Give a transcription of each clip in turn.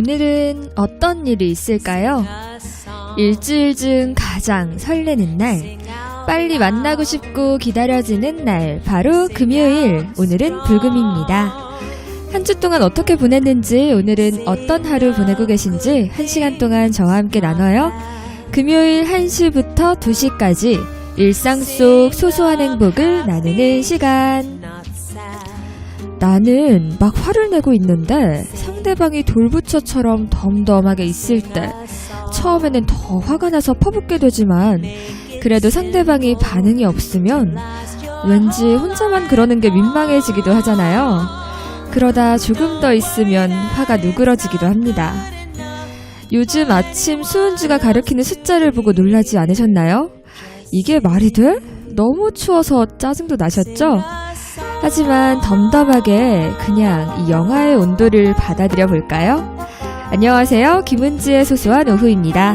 오늘은 어떤 일이 있을까요? 일주일 중 가장 설레는 날, 빨리 만나고 싶고 기다려지는 날, 바로 금요일. 오늘은 불금입니다. 한 주 동안 어떻게 보냈는지, 오늘은 어떤 하루 보내고 계신지 한 시간 동안 저와 함께 나눠요. 금요일 1시부터 2시까지 일상 속 소소한 행복을 나누는 시간. 나는 막 화를 내고 있는데 상대방이 돌부처처럼 덤덤하게 있을 때 처음에는 더 화가 나서 퍼붓게 되지만 그래도 상대방이 반응이 없으면 왠지 혼자만 그러는 게 민망해지기도 하잖아요. 그러다 조금 더 있으면 화가 누그러지기도 합니다. 요즘 아침 수은주가 가리키는 숫자를 보고 놀라지 않으셨나요? 이게 말이 돼? 너무 추워서 짜증도 나셨죠? 하지만 덤덤하게 그냥 이 영화의 온도를 받아들여 볼까요? 안녕하세요. 김은지의 소소한 오후입니다.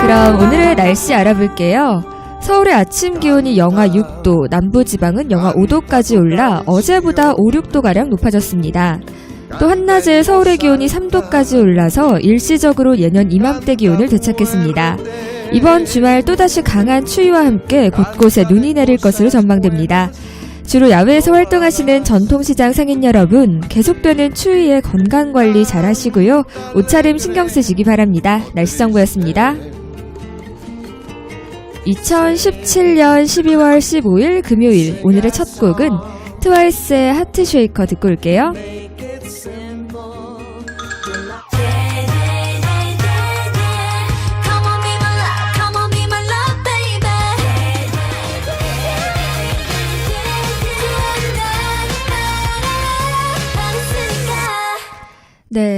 그럼 오늘의 날씨 알아볼게요. 서울의 아침 기온이 영하 6도, 남부지방은 영하 5도까지 올라 어제보다 5, 6도가량 높아졌습니다. 또 한낮에 서울의 기온이 3도까지 올라서 일시적으로 예년 이맘때 기온을 되찾겠습니다. 이번 주말 또다시 강한 추위와 함께 곳곳에 눈이 내릴 것으로 전망됩니다. 주로 야외에서 활동하시는 전통시장 상인 여러분, 계속되는 추위에 건강관리 잘 하시고요. 옷차림 신경 쓰시기 바랍니다. 날씨 정보였습니다. 2017년 12월 15일 금요일, 오늘의 첫 곡은 트와이스의 하트쉐이커 듣고 올게요.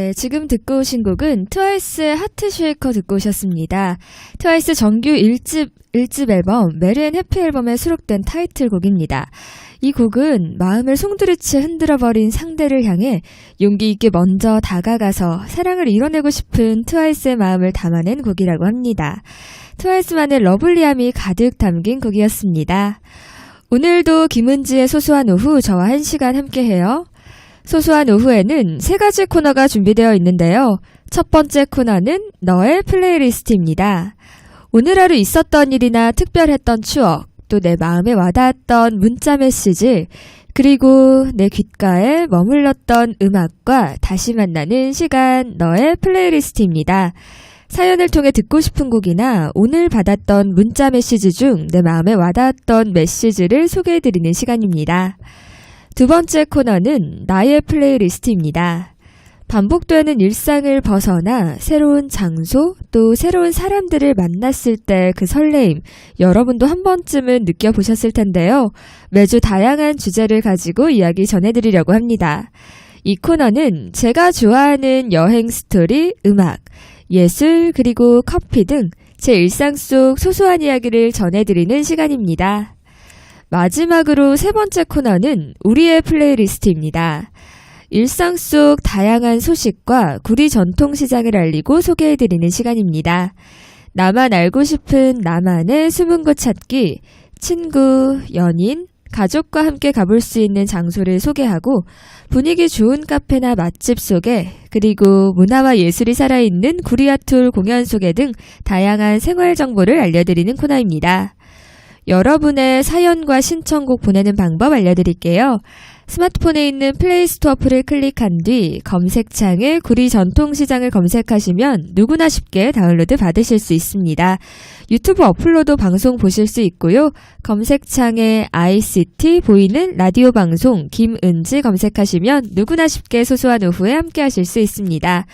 네, 지금 듣고 오신 곡은 트와이스의 하트 쉐이커 듣고 오셨습니다. 트와이스 정규 1집, 1집 앨범 메리 앤 해피 앨범에 수록된 타이틀곡입니다. 이 곡은 마음을 송두리째 흔들어버린 상대를 향해 용기 있게 먼저 다가가서 사랑을 이뤄내고 싶은 트와이스의 마음을 담아낸 곡이라고 합니다. 트와이스만의 러블리함이 가득 담긴 곡이었습니다. 오늘도 김은지의 소소한 오후 저와 한 시간 함께해요. 소소한 오후에는 세 가지 코너가 준비되어 있는데요. 첫 번째 코너는 너의 플레이리스트입니다. 오늘 하루 있었던 일이나 특별했던 추억, 또 내 마음에 와닿았던 문자 메시지, 그리고 내 귓가에 머물렀던 음악과 다시 만나는 시간 너의 플레이리스트입니다. 사연을 통해 듣고 싶은 곡이나 오늘 받았던 문자 메시지 중 내 마음에 와닿았던 메시지를 소개해드리는 시간입니다. 두 번째 코너는 나의 플레이리스트입니다. 반복되는 일상을 벗어나 새로운 장소 또 새로운 사람들을 만났을 때 그 설레임 여러분도 한 번쯤은 느껴보셨을 텐데요. 매주 다양한 주제를 가지고 이야기 전해드리려고 합니다. 이 코너는 제가 좋아하는 여행 스토리, 음악, 예술 그리고 커피 등 제 일상 속 소소한 이야기를 전해드리는 시간입니다. 마지막으로 세 번째 코너는 우리의 플레이리스트입니다. 일상 속 다양한 소식과 구리 전통 시장을 알리고 소개해드리는 시간입니다. 나만 알고 싶은 나만의 숨은 곳 찾기, 친구, 연인, 가족과 함께 가볼 수 있는 장소를 소개하고 분위기 좋은 카페나 맛집 소개, 그리고 문화와 예술이 살아있는 구리아툴 공연 소개 등 다양한 생활 정보를 알려드리는 코너입니다. 여러분의 사연과 신청곡 보내는 방법 알려드릴게요. 스마트폰에 있는 플레이스토어 어플을 클릭한 뒤 검색창에 구리 전통시장을 검색하시면 누구나 쉽게 다운로드 받으실 수 있습니다. 유튜브 어플로도 방송 보실 수 있고요. 검색창에 ICT 보이는 라디오 방송 김은지 검색하시면 누구나 쉽게 소소한 오후에 함께 하실 수 있습니다.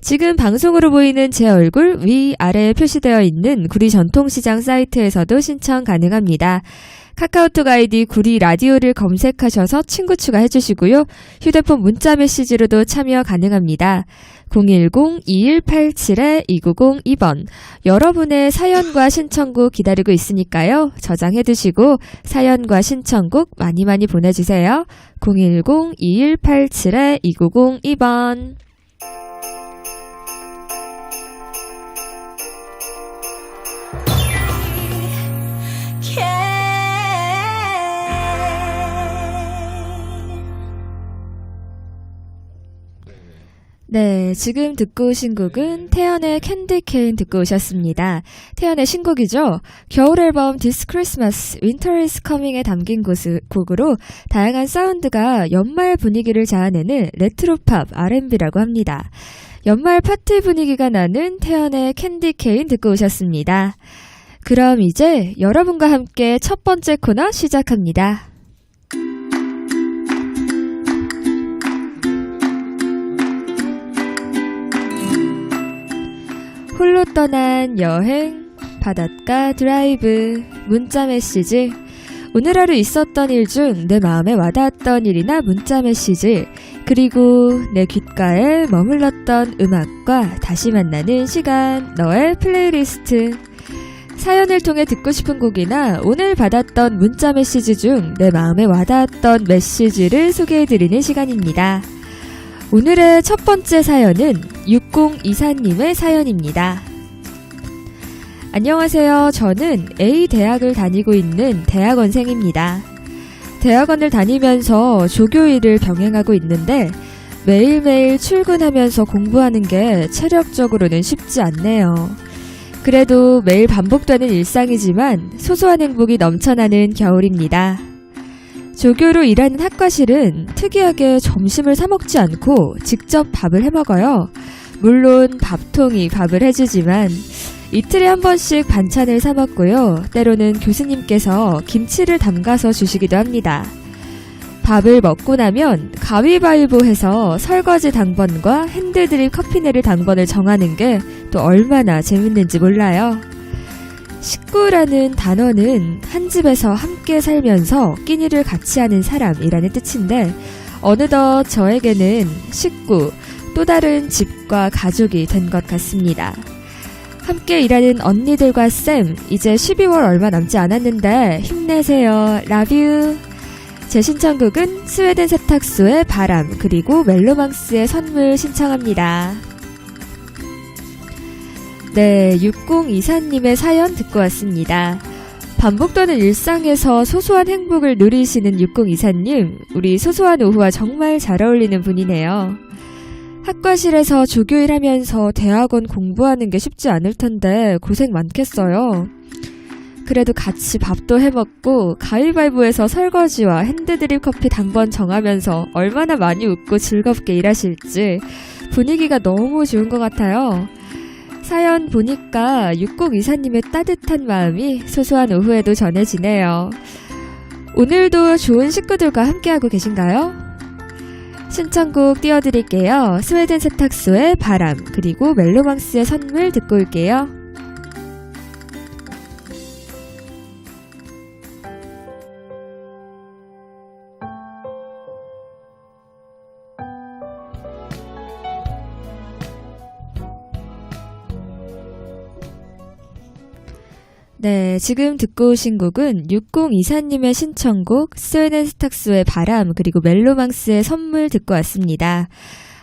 지금 방송으로 보이는 제 얼굴 위 아래에 표시되어 있는 구리 전통시장 사이트에서도 신청 가능합니다. 카카오톡 아이디 구리 라디오를 검색하셔서 친구 추가해 주시고요. 휴대폰 문자 메시지로도 참여 가능합니다. 010-2187-2902번. 여러분의 사연과 신청곡 기다리고 있으니까요. 저장해 두시고 사연과 신청곡 많이 많이 보내주세요. 010-2187-2902번. 네, 지금 듣고 오신 곡은 태연의 캔디 케인 듣고 오셨습니다. 태연의 신곡이죠. 겨울 앨범 This Christmas, Winter is Coming에 담긴 곳- 곡으로 다양한 사운드가 연말 분위기를 자아내는 레트로 팝 R&B라고 합니다. 연말 파티 분위기가 나는 태연의 캔디 케인 듣고 오셨습니다. 그럼 이제 여러분과 함께 첫 번째 코너 시작합니다. 홀로 떠난 여행, 바닷가 드라이브, 문자 메시지. 오늘 하루 있었던 일 중 내 마음에 와닿았던 일이나 문자 메시지, 그리고 내 귓가에 머물렀던 음악과 다시 만나는 시간, 너의 플레이리스트. 사연을 통해 듣고 싶은 곡이나 오늘 받았던 문자 메시지 중 내 마음에 와닿았던 메시지를 소개해드리는 시간입니다. 오늘의 첫 번째 사연은 6024님의 사연입니다. 안녕하세요. 저는 A 대학을 다니고 있는 대학원생입니다. 대학원을 다니면서 조교 일을 병행하고 있는데 매일매일 출근하면서 공부하는 게 체력적으로는 쉽지 않네요. 그래도 매일 반복되는 일상이지만 소소한 행복이 넘쳐나는 겨울입니다. 조교로 일하는 학과실은 특이하게 점심을 사먹지 않고 직접 밥을 해먹어요. 물론 밥통이 밥을 해주지만 이틀에 한 번씩 반찬을 사먹고요. 때로는 교수님께서 김치를 담가서 주시기도 합니다. 밥을 먹고 나면 가위바위보 해서 설거지 당번과 핸드드립 커피내릴 당번을 정하는 게 또 얼마나 재밌는지 몰라요. 식구라는 단어는 한 집에서 함께 살면서 끼니를 같이 하는 사람이라는 뜻인데 어느덧 저에게는 식구, 또 다른 집과 가족이 된 것 같습니다. 함께 일하는 언니들과 쌤, 이제 12월 얼마 남지 않았는데 힘내세요. 라뷰. 제 신청곡은 스웨덴 세탁소의 바람, 그리고 멜로망스의 선물 신청합니다. 네, 6024님의 사연 듣고 왔습니다. 반복되는 일상에서 소소한 행복을 누리시는 6024님, 우리 소소한 오후와 정말 잘 어울리는 분이네요. 학과실에서 조교일 하면서 대학원 공부하는 게 쉽지 않을 텐데 고생 많겠어요. 그래도 같이 밥도 해먹고 가위바위보에서 설거지와 핸드드립 커피 당번 정하면서 얼마나 많이 웃고 즐겁게 일하실지 분위기가 너무 좋은 것 같아요. 사연 보니까 6024님의 따뜻한 마음이 소소한 오후에도 전해지네요. 오늘도 좋은 식구들과 함께하고 계신가요? 신청곡 띄워드릴게요. 스웨덴 세탁소의 바람, 그리고 멜로망스의 선물 듣고 올게요. 네, 지금 듣고 오신 곡은 6024님의 신청곡 스웨덴 스탁스의 바람 그리고 멜로망스의 선물 듣고 왔습니다.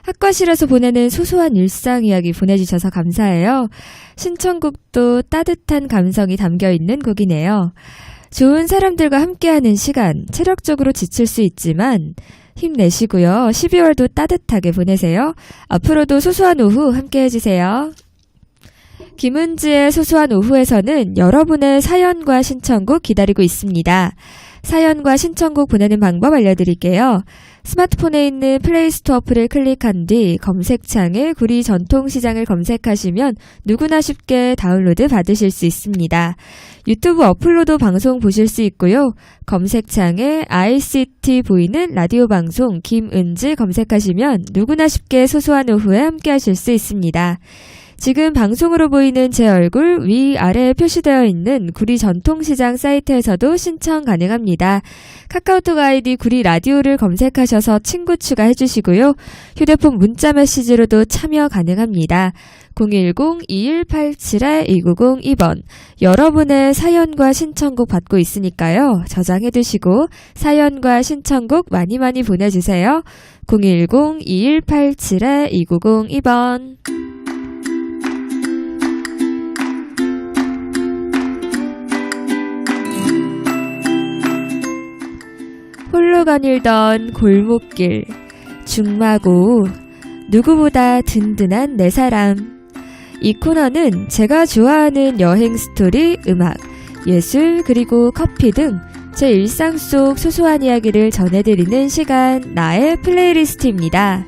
학과실에서 보내는 소소한 일상 이야기 보내주셔서 감사해요. 신청곡도 따뜻한 감성이 담겨 있는 곡이네요. 좋은 사람들과 함께하는 시간, 체력적으로 지칠 수 있지만 힘내시고요. 12월도 따뜻하게 보내세요. 앞으로도 소소한 오후 함께 해주세요. 김은지의 소소한 오후에서는 여러분의 사연과 신청곡 기다리고 있습니다. 사연과 신청곡 보내는 방법 알려드릴게요. 스마트폰에 있는 플레이스토어 어플을 클릭한 뒤 검색창에 구리 전통시장을 검색하시면 누구나 쉽게 다운로드 받으실 수 있습니다. 유튜브 어플로도 방송 보실 수 있고요. 검색창에 ICT 보이는 라디오 방송 김은지 검색하시면 누구나 쉽게 소소한 오후에 함께 하실 수 있습니다. 지금 방송으로 보이는 제 얼굴 위아래에 표시되어 있는 구리 전통시장 사이트에서도 신청 가능합니다. 카카오톡 아이디 구리 라디오를 검색하셔서 친구 추가해 주시고요. 휴대폰 문자 메시지로도 참여 가능합니다. 010-2187-2902번 여러분의 사연과 신청곡 받고 있으니까요. 저장해 두시고 사연과 신청곡 많이 많이 보내주세요. 010-2187-2902번 홀로 거닐던 골목길 중마고 누구보다 든든한 내 사람. 이 코너는 제가 좋아하는 여행 스토리, 음악, 예술, 그리고 커피 등 제 일상 속 소소한 이야기를 전해드리는 시간, 나의 플레이리스트입니다.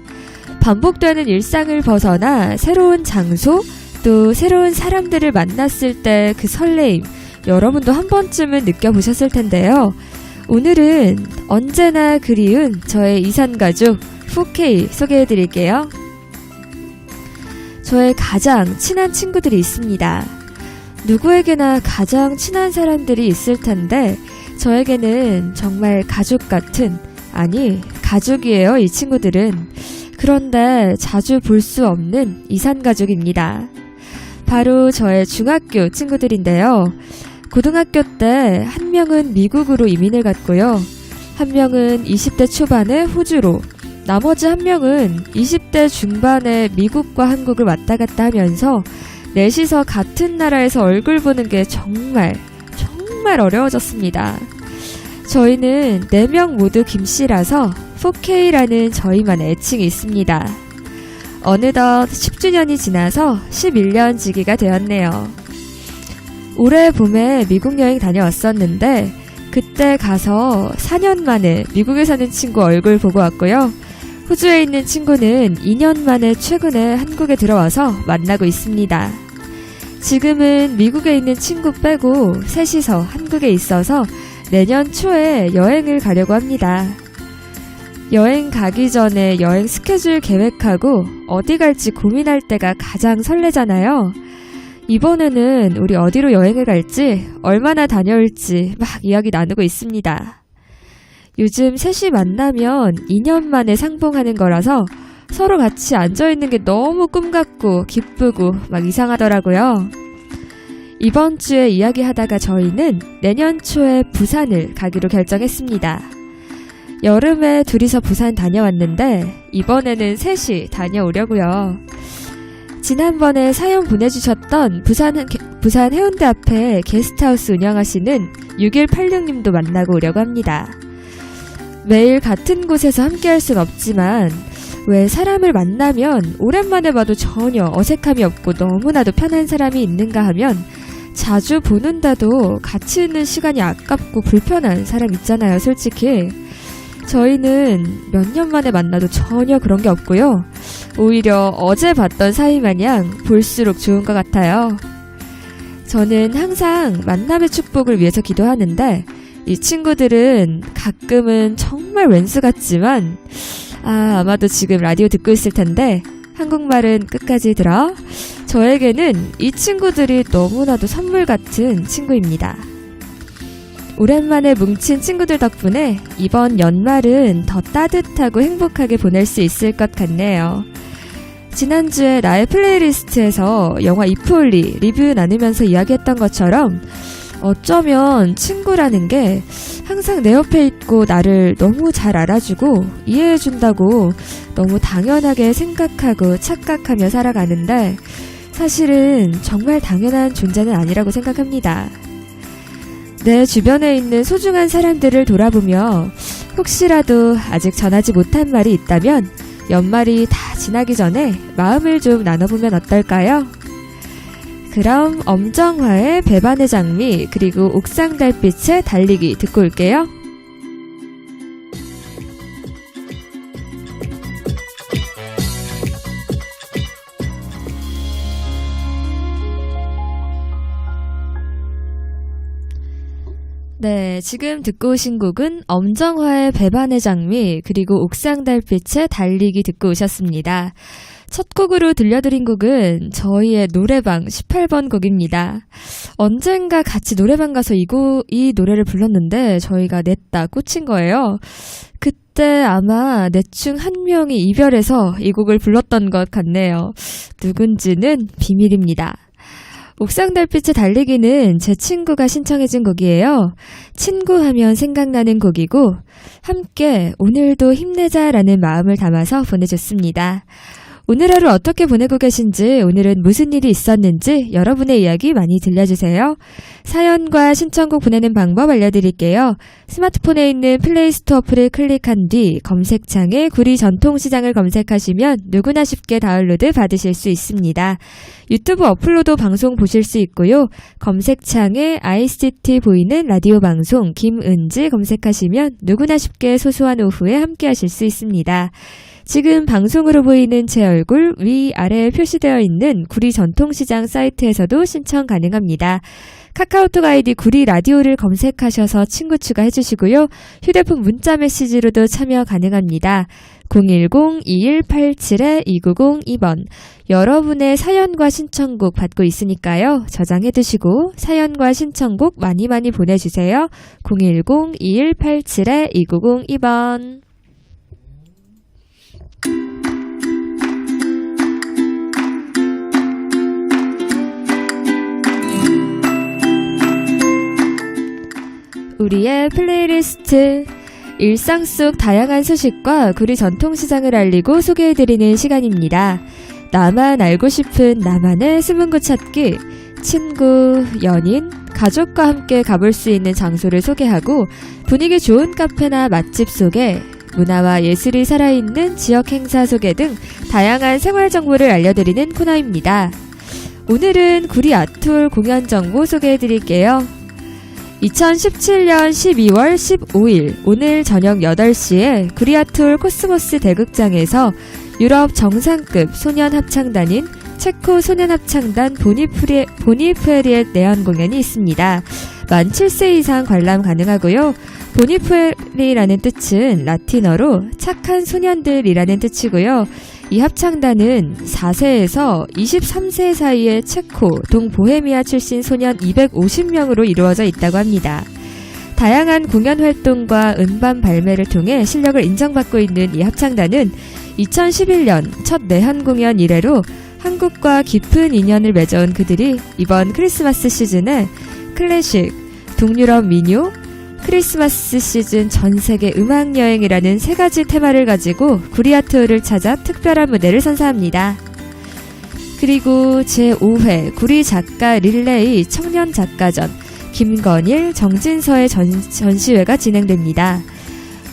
반복되는 일상을 벗어나 새로운 장소, 또 새로운 사람들을 만났을 때 그 설레임, 여러분도 한 번쯤은 느껴보셨을 텐데요. 오늘은 언제나 그리운 저의 이산가족 4K 소개해드릴게요. 저의 가장 친한 친구들이 있습니다. 누구에게나 가장 친한 사람들이 있을 텐데, 저에게는 정말 가족 같은, 아니, 가족이에요, 이 친구들은. 그런데 자주 볼 수 없는 이산 가족입니다. 바로 저의 중학교 친구들인데요. 고등학교 때 한 명은 미국으로 이민을 갔고요. 한 명은 20대 초반에 호주로, 나머지 한 명은 20대 중반에 미국과 한국을 왔다 갔다 하면서 넷이서 같은 나라에서 얼굴 보는 게 정말, 정말 어려워졌습니다. 저희는 4명 모두 김씨라서 4K라는 저희만의 애칭이 있습니다. 어느덧 10주년이 지나서 11년 지기가 되었네요. 올해 봄에 미국 여행 다녀왔었는데 그때 가서 4년 만에 미국에 사는 친구 얼굴 보고 왔고요. 호주에 있는 친구는 2년 만에 최근에 한국에 들어와서 만나고 있습니다. 지금은 미국에 있는 친구 빼고 셋이서 한국에 있어서 내년 초에 여행을 가려고 합니다. 여행 가기 전에 여행 스케줄 계획하고 어디 갈지 고민할 때가 가장 설레잖아요. 이번에는 우리 어디로 여행을 갈지, 얼마나 다녀올지 막 이야기 나누고 있습니다. 요즘 셋이 만나면 2년 만에 상봉하는 거라서 서로 같이 앉아있는 게 너무 꿈 같고 기쁘고 막 이상하더라고요. 이번 주에 이야기하다가 저희는 내년 초에 부산을 가기로 결정했습니다. 여름에 둘이서 부산 다녀왔는데 이번에는 셋이 다녀오려고요. 지난번에 사연 보내주셨던 부산, 부산 해운대 앞에 게스트하우스 운영하시는 6186님도 만나고 오려고 합니다. 매일 같은 곳에서 함께 할 순 없지만 왜 사람을 만나면 오랜만에 봐도 전혀 어색함이 없고 너무나도 편한 사람이 있는가 하면 자주 보는데도 같이 있는 시간이 아깝고 불편한 사람 있잖아요, 솔직히. 저희는 몇 년 만에 만나도 전혀 그런 게 없고요. 오히려 어제 봤던 사이 마냥 볼수록 좋은 것 같아요. 저는 항상 만남의 축복을 위해서 기도하는데 이 친구들은 가끔은 정말 왼수 같지만 아, 아마도 지금 라디오 듣고 있을 텐데 한국말은 끝까지 들어. 저에게는 이 친구들이 너무나도 선물 같은 친구입니다. 오랜만에 뭉친 친구들 덕분에 이번 연말은 더 따뜻하고 행복하게 보낼 수 있을 것 같네요. 지난주에 나의 플레이리스트에서 영화 이프올리 리뷰 나누면서 이야기했던 것처럼 어쩌면 친구라는 게 항상 내 옆에 있고 나를 너무 잘 알아주고 이해해준다고 너무 당연하게 생각하고 착각하며 살아가는데 사실은 정말 당연한 존재는 아니라고 생각합니다. 내 주변에 있는 소중한 사람들을 돌아보며 혹시라도 아직 전하지 못한 말이 있다면 연말이 다 지나기 전에 마음을 좀 나눠보면 어떨까요? 그럼 엄정화의 배반의 장미 그리고 옥상 달빛의 달리기 듣고 올게요. 네, 지금 듣고 오신 곡은 엄정화의 배반의 장미 그리고 옥상 달빛의 달리기 듣고 오셨습니다. 첫 곡으로 들려드린 곡은 저희의 노래방 18번 곡입니다. 언젠가 같이 노래방 가서 이, 곡, 이 노래를 불렀는데 저희가 냈다 꽂힌 거예요. 그때 아마 넷 중 한 명이 이별해서 이 곡을 불렀던 것 같네요. 누군지는 비밀입니다. 옥상 달빛의 달리기는 제 친구가 신청해준 곡이에요. 친구 하면 생각나는 곡이고, 함께 오늘도 힘내자라는 마음을 담아서 보내줬습니다. 오늘 하루 어떻게 보내고 계신지, 오늘은 무슨 일이 있었는지 여러분의 이야기 많이 들려주세요. 사연과 신청곡 보내는 방법 알려드릴게요. 스마트폰에 있는 플레이스토어 어플을 클릭한 뒤 검색창에 구리 전통시장을 검색하시면 누구나 쉽게 다운로드 받으실 수 있습니다. 유튜브 어플로도 방송 보실 수 있고요. 검색창에 ICT 보이는 라디오 방송 김은지 검색하시면 누구나 쉽게 소소한 오후에 함께 하실 수 있습니다. 지금 방송으로 보이는 제 얼굴 위아래에 표시되어 있는 구리 전통시장 사이트에서도 신청 가능합니다. 카카오톡 아이디 구리 라디오를 검색하셔서 친구 추가해 주시고요. 휴대폰 문자 메시지로도 참여 가능합니다. 010-2187-2902번. 여러분의 사연과 신청곡 받고 있으니까요. 저장해 두시고 사연과 신청곡 많이 많이 보내주세요. 010-2187-2902번. 우리의 플레이리스트. 일상 속 다양한 소식과 구리 전통시장을 알리고 소개해드리는 시간입니다. 나만 알고 싶은 나만의 숨은 곳 찾기. 친구, 연인, 가족과 함께 가볼 수 있는 장소를 소개하고 분위기 좋은 카페나 맛집 소개, 문화와 예술이 살아있는 지역 행사 소개 등 다양한 생활 정보를 알려드리는 코너입니다. 오늘은 구리 아톨 공연 정보 소개해드릴게요. 2017년 12월 15일 오늘 저녁 8시에 구리아톨 코스모스 대극장에서 유럽 정상급 소년 합창단인 체코 소년 합창단 보니프리, 보니프에리의 내한 공연이 있습니다. 만 7세 이상 관람 가능하고요. 보니프에리라는 뜻은 라틴어로 착한 소년들이라는 뜻이고요. 이 합창단은 4세에서 23세 사이의 체코, 동보헤미아 출신 소년 250명으로 이루어져 있다고 합니다. 다양한 공연 활동과 음반 발매를 통해 실력을 인정받고 있는 이 합창단은 2011년 첫 내한 공연 이래로 한국과 깊은 인연을 맺어온 그들이 이번 크리스마스 시즌에 클래식, 동유럽 민요, 크리스마스 시즌 전 세계 음악 여행이라는 세 가지 테마를 가지고 구리아트를 찾아 특별한 무대를 선사합니다. 그리고 제5회 구리 작가 릴레이 청년 작가전 김건일, 정진서의 전, 전시회가 진행됩니다.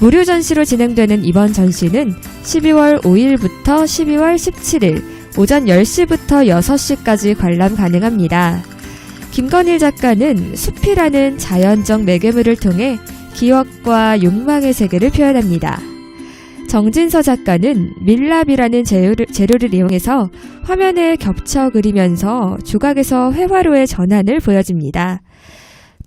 무료 전시로 진행되는 이번 전시는 12월 5일부터 12월 17일 오전 10시부터 6시까지 관람 가능합니다. 김건일 작가는 숲이라는 자연적 매개물을 통해 기억과 욕망의 세계를 표현합니다. 정진서 작가는 밀랍이라는 재료를, 재료를 이용해서 화면에 겹쳐 그리면서 조각에서 회화로의 전환을 보여줍니다.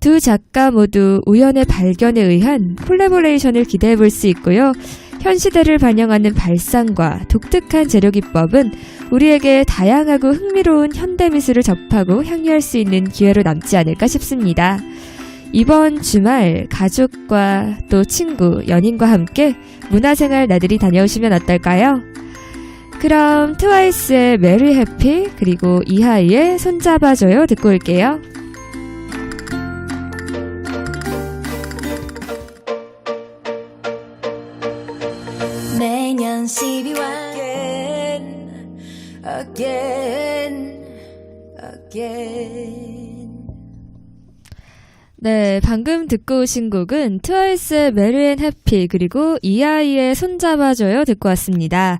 두 작가 모두 우연의 발견에 의한 콜라보레이션을 기대해 볼 수 있고요. 현 시대를 반영하는 발상과 독특한 재료 기법은 우리에게 다양하고 흥미로운 현대 미술을 접하고 향유할 수 있는 기회로 남지 않을까 싶습니다. 이번 주말 가족과 또 친구, 연인과 함께 문화생활 나들이 다녀오시면 어떨까요? 그럼 트와이스의 메리 해피 그리고 이하이의 손잡아줘요 듣고 올게요. Again again 네, 방금 듣고 오신 곡은 트와이스의 메리 앤 해피 그리고 이하이의 손잡아줘요 듣고 왔습니다.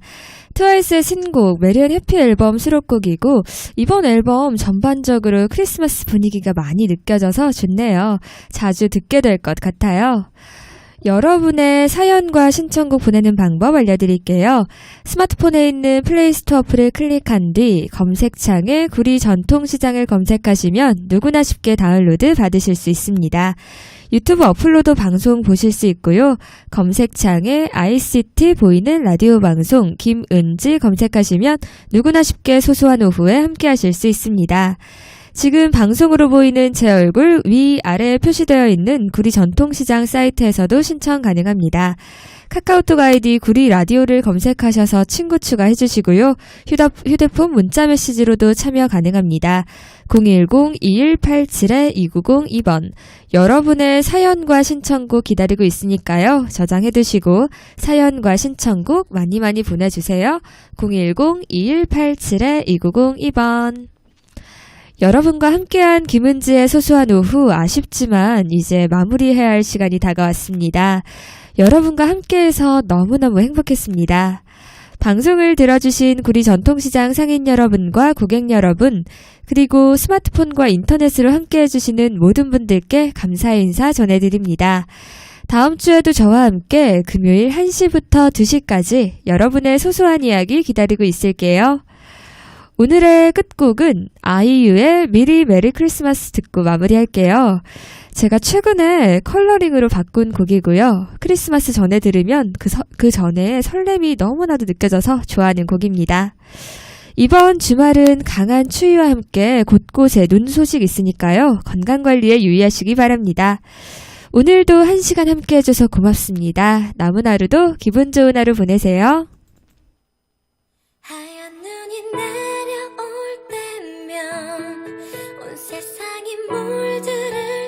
트와이스의 신곡 메리 앤 해피 앨범 수록곡이고 이번 앨범 전반적으로 크리스마스 분위기가 많이 느껴져서 좋네요. 자주 듣게 될 것 같아요. 여러분의 사연과 신청곡 보내는 방법 알려드릴게요. 스마트폰에 있는 플레이스토어 어플을 클릭한 뒤 검색창에 구리 전통시장을 검색하시면 누구나 쉽게 다운로드 받으실 수 있습니다. 유튜브 어플로도 방송 보실 수 있고요. 검색창에 ICT 보이는 라디오 방송 김은지 검색하시면 누구나 쉽게 소소한 오후에 함께 하실 수 있습니다. 지금 방송으로 보이는 제 얼굴 위아래에 표시되어 있는 구리 전통시장 사이트에서도 신청 가능합니다. 카카오톡 아이디 구리 라디오를 검색하셔서 친구 추가해 주시고요. 휴대폰 문자 메시지로도 참여 가능합니다. 010-2187-2902번. 여러분의 사연과 신청곡 기다리고 있으니까요. 저장해 두시고 사연과 신청곡 많이 많이 보내주세요. 010-2187-2902번. 여러분과 함께한 김은지의 소소한 오후 아쉽지만 이제 마무리해야 할 시간이 다가왔습니다. 여러분과 함께해서 너무너무 행복했습니다. 방송을 들어주신 구리 전통시장 상인 여러분과 고객 여러분, 그리고 스마트폰과 인터넷으로 함께해주시는 모든 분들께 감사의 인사 전해드립니다. 다음 주에도 저와 함께 금요일 1시부터 2시까지 여러분의 소소한 이야기 기다리고 있을게요. 오늘의 끝곡은 아이유의 미리 메리 크리스마스 듣고 마무리할게요. 제가 최근에 컬러링으로 바꾼 곡이고요. 크리스마스 전에 들으면 그, 서- 그 전에 설렘이 너무나도 느껴져서 좋아하는 곡입니다. 이번 주말은 강한 추위와 함께 곳곳에 눈 소식 있으니까요. 건강관리에 유의하시기 바랍니다. 오늘도 한 시간 함께 해줘서 고맙습니다. 남은 하루도 기분 좋은 하루 보내세요.